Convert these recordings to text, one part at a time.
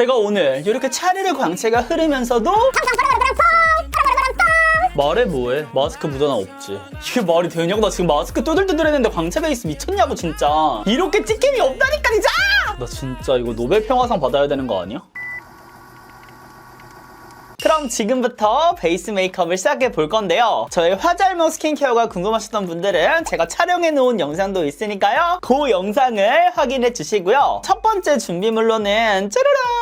제가 오늘 이렇게 차르르 광채가 흐르면서도 말해 뭐해 마스크 묻어나 없지 이게 말이 되냐고 나 지금 마스크 뚜들뚜들 했는데 광채 베이스 미쳤냐고 진짜 이렇게 찍힘이 없다니까 진짜 나 진짜 이거 노벨 평화상 받아야 되는 거 아니야? 그럼 지금부터 베이스 메이크업을 시작해 볼 건데요. 저의 화잘모 스킨케어가 궁금하셨던 분들은 제가 촬영해 놓은 영상도 있으니까요. 그 영상을 확인해 주시고요. 첫 번째 준비물로는 짜르란!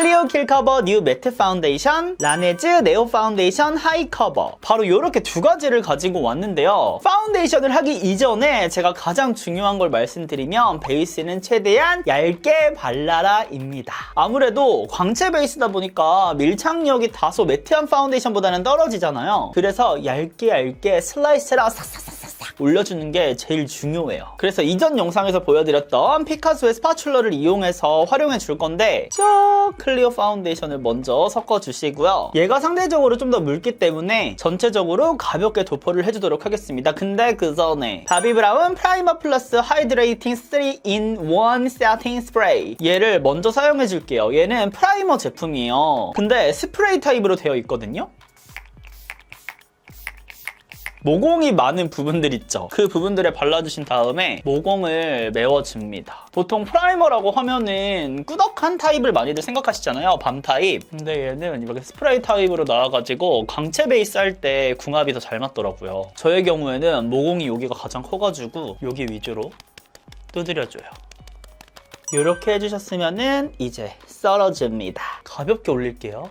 클리오 킬 커버 뉴 매트 파운데이션, 라네즈 네오 파운데이션 하이 커버. 바로 이렇게 두 가지를 가지고 왔는데요. 파운데이션을 하기 이전에 제가 가장 중요한 걸 말씀드리면 베이스는 최대한 얇게 발라라 입니다. 아무래도 광채 베이스다 보니까 밀착력이 다소 매트한 파운데이션보다는 떨어지잖아요. 그래서 얇게 얇게 슬라이스랑 싹싹싹 올려주는 게 제일 중요해요. 그래서 이전 영상에서 보여드렸던 피카소의 스파츌러를 이용해서 활용해 줄 건데 저 클리어 파운데이션을 먼저 섞어주시고요. 얘가 상대적으로 좀 더 묽기 때문에 전체적으로 가볍게 도포를 해주도록 하겠습니다. 근데 그 전에 바비 브라운 프라이머 플러스 하이드레이팅 3in1 세팅 스프레이 얘를 먼저 사용해 줄게요. 얘는 프라이머 제품이에요. 근데 스프레이 타입으로 되어 있거든요. 모공이 많은 부분들 있죠. 그 부분들에 발라주신 다음에 모공을 메워줍니다. 보통 프라이머라고 하면은 꾸덕한 타입을 많이들 생각하시잖아요. 밤 타입. 근데 얘는 이렇게 스프레이 타입으로 나와가지고 광채 베이스 할 때 궁합이 더 잘 맞더라고요. 저의 경우에는 모공이 여기가 가장 커가지고 여기 위주로 두드려줘요. 이렇게 해주셨으면은 이제 썰어줍니다. 가볍게 올릴게요.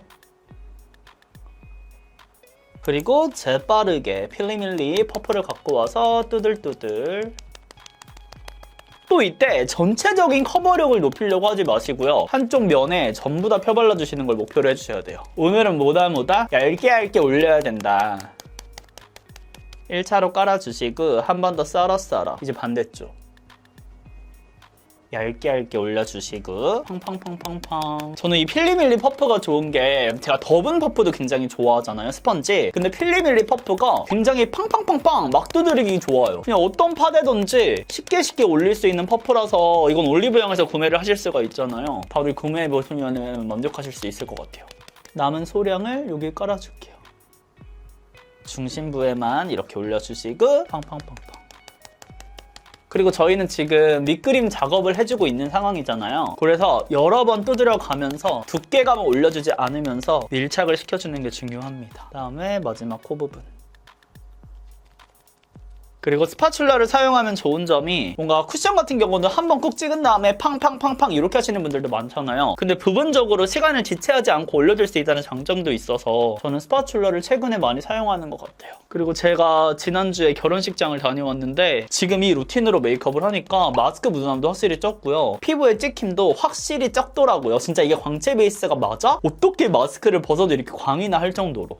그리고 재빠르게 필리밀리 퍼플을 갖고 와서 뚜들뚜들 또 이때 전체적인 커버력을 높이려고 하지 마시고요. 한쪽 면에 전부 다 펴발라 주시는 걸 목표로 해주셔야 돼요. 오늘은 뭐다 얇게 얇게 올려야 된다. 1차로 깔아주시고 한 번 더 썰어 썰어 이제 반대쪽 얇게 얇게 올려주시고. 팡팡팡팡팡 저는 이 필리밀리 퍼프가 좋은 게 제가 더분 퍼프도 굉장히 좋아하잖아요 스펀지. 근데 필리밀리 퍼프가 굉장히 팡팡팡팡 막 두드리기 좋아요. 그냥 어떤 파데든지 쉽게 쉽게 올릴 수 있는 퍼프라서 이건 올리브영에서 구매를 하실 수가 있잖아요. 바로 구매해 보시면 만족하실 수 있을 것 같아요. 남은 소량을 여기 깔아줄게요. 중심부에만 이렇게 올려주시고 팡팡팡팡 그리고 저희는 지금 밑그림 작업을 해주고 있는 상황이잖아요. 그래서 여러 번 두드려 가면서 두께감을 올려주지 않으면서 밀착을 시켜주는 게 중요합니다. 다음에 마지막 코 부분. 그리고 스파츌러를 사용하면 좋은 점이 뭔가 쿠션 같은 경우는 한 번 꾹 찍은 다음에 팡팡팡팡 이렇게 하시는 분들도 많잖아요. 근데 부분적으로 시간을 지체하지 않고 올려줄 수 있다는 장점도 있어서 저는 스파츌러를 최근에 많이 사용하는 것 같아요. 그리고 제가 지난주에 결혼식장을 다녀왔는데 지금 이 루틴으로 메이크업을 하니까 마스크 묻어남도 확실히 적고요. 피부의 찍힘도 확실히 적더라고요. 진짜 이게 광채 베이스가 맞아? 어떻게 마스크를 벗어도 이렇게 광이 나 할 정도로.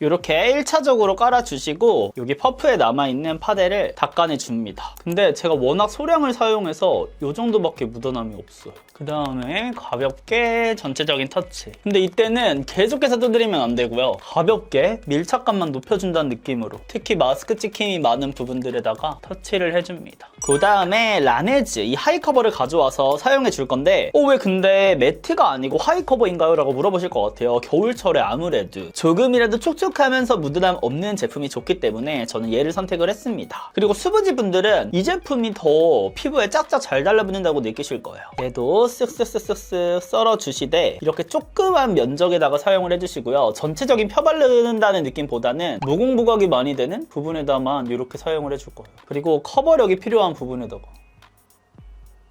이렇게 1차적으로 깔아주시고 여기 퍼프에 남아있는 파데를 닦아내줍니다. 근데 제가 워낙 소량을 사용해서 이 정도밖에 묻어남이 없어요. 그 다음에 가볍게 전체적인 터치. 근데 이때는 계속해서 두드리면 안 되고요. 가볍게 밀착감만 높여준다는 느낌으로 특히 마스크 찍힘이 많은 부분들에다가 터치를 해줍니다. 그 다음에 라네즈 이 하이 커버를 가져와서 사용해 줄 건데 어 왜 근데 매트가 아니고 하이 커버인가요? 라고 물어보실 것 같아요. 겨울철에 아무래도 조금이라도 촉촉 하면서 묻어남 없는 제품이 좋기 때문에 저는 얘를 선택을 했습니다. 그리고 수부지 분들은 이 제품이 더 피부에 짝짝 잘 달라붙는다고 느끼실 거예요. 얘도 쓱쓱쓱쓱쓱 썰어주시되 이렇게 조그만 면적에다가 사용을 해주시고요. 전체적인 펴바른다는 느낌보다는 무궁무각이 많이 되는 부분에다만 이렇게 사용을 해줄 거예요. 그리고 커버력이 필요한 부분에다가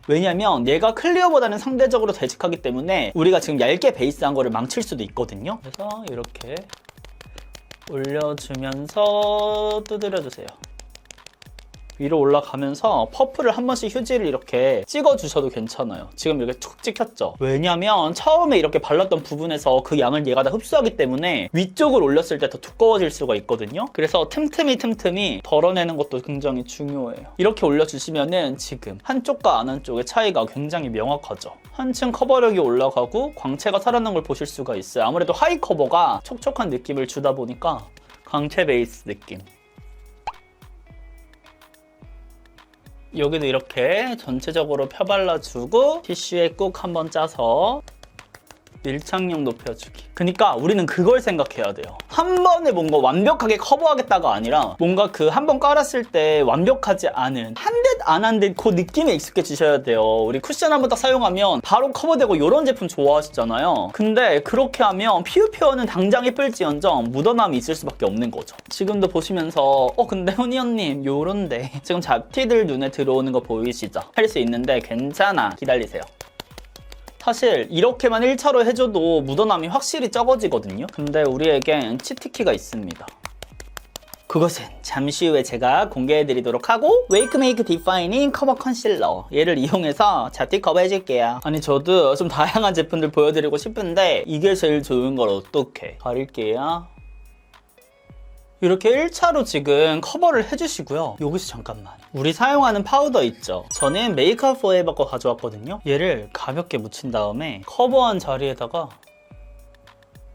왜냐면 얘가 클리어보다는 상대적으로 되직하기 때문에 우리가 지금 얇게 베이스한 거를 망칠 수도 있거든요. 그래서 이렇게 올려주면서 두드려주세요. 위로 올라가면서 퍼프를 한 번씩 휴지를 이렇게 찍어주셔도 괜찮아요. 지금 이렇게 툭 찍혔죠? 왜냐면 처음에 이렇게 발랐던 부분에서 그 양을 얘가 다 흡수하기 때문에 위쪽을 올렸을 때 더 두꺼워질 수가 있거든요. 그래서 틈틈이 틈틈이 덜어내는 것도 굉장히 중요해요. 이렇게 올려주시면은 지금 한쪽과 안 한쪽의 차이가 굉장히 명확하죠. 한층 커버력이 올라가고 광채가 살아난 걸 보실 수가 있어요. 아무래도 하이 커버가 촉촉한 느낌을 주다 보니까 광채 베이스 느낌. 여기도 이렇게 전체적으로 펴발라주고 티슈에 꾹 한번 짜서 밀착력 높여주기. 그러니까 우리는 그걸 생각해야 돼요. 한 번에 뭔가 완벽하게 커버하겠다가 아니라 뭔가 그 한 번 깔았을 때 완벽하지 않은 한 듯 안 한 듯 그 느낌에 익숙해지셔야 돼요. 우리 쿠션 한 번 딱 사용하면 바로 커버되고 이런 제품 좋아하시잖아요. 근데 그렇게 하면 피부 표현은 당장 예쁠지언정 묻어남이 있을 수밖에 없는 거죠. 지금도 보시면서 어 근데 훈이 언님 요런데 지금 잡티들 눈에 들어오는 거 보이시죠? 할 수 있는데 괜찮아 기다리세요. 사실 이렇게만 1차로 해줘도 묻어남이 확실히 적어지거든요. 근데 우리에겐 치트키가 있습니다. 그것은 잠시 후에 제가 공개해드리도록 하고 웨이크메이크 디파이닝 커버 컨실러 얘를 이용해서 잡티 커버 해줄게요. 아니 저도 좀 다양한 제품들 보여드리고 싶은데 이게 제일 좋은 걸 어떻게 가릴게요. 이렇게 1차로 지금 커버를 해주시고요. 여기서 잠깐만. 우리 사용하는 파우더 있죠? 저는 메이크업 포에버 거 가져왔거든요. 얘를 가볍게 묻힌 다음에 커버한 자리에다가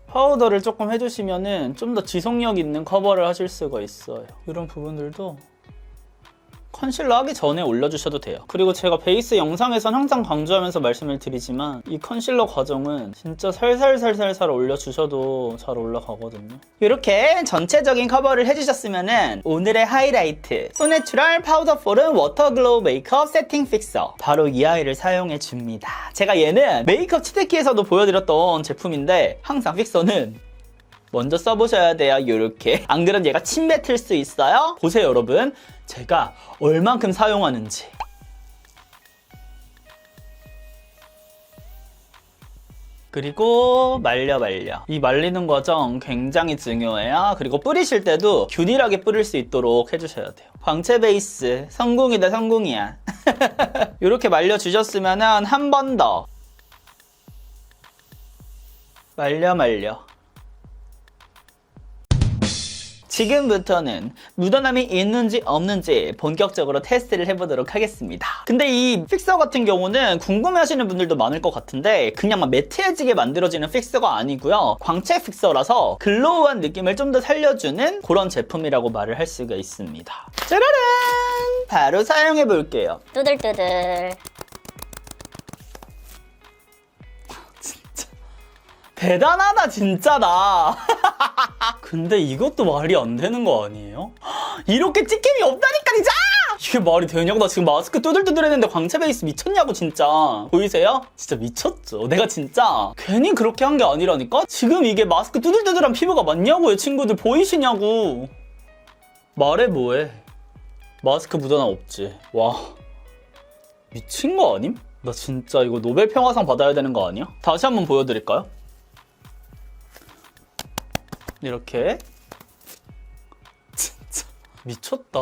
파우더를 조금 해주시면은 좀 더 지속력 있는 커버를 하실 수가 있어요. 이런 부분들도 컨실러 하기 전에 올려주셔도 돼요. 그리고 제가 베이스 영상에선 항상 강조하면서 말씀을 드리지만 이 컨실러 과정은 진짜 살살살살살 올려주셔도 잘 올라가거든요. 이렇게 전체적인 커버를 해주셨으면은 오늘의 하이라이트 소내추럴 파우더 폴은 워터 글로우 메이크업 세팅 픽서 바로 이 아이를 사용해 줍니다. 제가 얘는 메이크업 치트키에서도 보여드렸던 제품인데 항상 픽서는 먼저 써보셔야 돼요 이렇게. 안 그러면 얘가 침 뱉을 수 있어요? 보세요 여러분. 제가 얼만큼 사용하는지. 그리고 말려 말려. 이 말리는 과정 굉장히 중요해요. 그리고 뿌리실 때도 균일하게 뿌릴 수 있도록 해주셔야 돼요. 광채 베이스. 성공이다 성공이야. 이렇게 말려 주셨으면 한 번 더. 말려 말려 지금부터는 묻어남이 있는지 없는지 본격적으로 테스트를 해보도록 하겠습니다. 근데 이 픽서 같은 경우는 궁금해하시는 분들도 많을 것 같은데 그냥 막 매트해지게 만들어지는 픽서가 아니고요. 광채 픽서라서 글로우한 느낌을 좀 더 살려주는 그런 제품이라고 말을 할 수가 있습니다. 짜라란! 바로 사용해 볼게요. 뚜들뚜들. 대단하다 진짜 나. 근데 이것도 말이 안 되는 거 아니에요? 이렇게 찍힘이 없다니까 진짜! 이게 말이 되냐고 나 지금 마스크 뚜들뚜들 했는데 광채 베이스 미쳤냐고 진짜 보이세요? 진짜 미쳤죠 내가 진짜 괜히 그렇게 한 게 아니라니까? 지금 이게 마스크 뚜들뚜들한 피부가 맞냐고요 친구들 보이시냐고 말해 뭐해 마스크 묻어나 없지 와 미친 거 아님? 나 진짜 이거 노벨 평화상 받아야 되는 거 아니야? 다시 한번 보여드릴까요? 이렇게 진짜 미쳤다.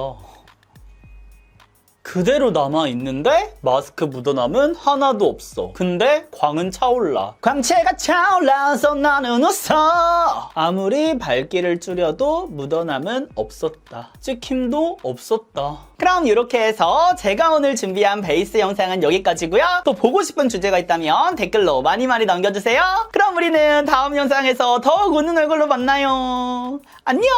그대로 남아 있는데 마스크 묻어남은 하나도 없어. 근데 광은 차올라. 광채가 차올라서 나는 웃어. 아무리 밝기를 줄여도 묻어남은 없었다. 찍힘도 없었다. 그럼 이렇게 해서 제가 오늘 준비한 베이스 영상은 여기까지고요. 또 보고 싶은 주제가 있다면 댓글로 많이 많이 남겨주세요. 그럼 우리는 다음 영상에서 더욱 웃는 얼굴로 만나요. 안녕.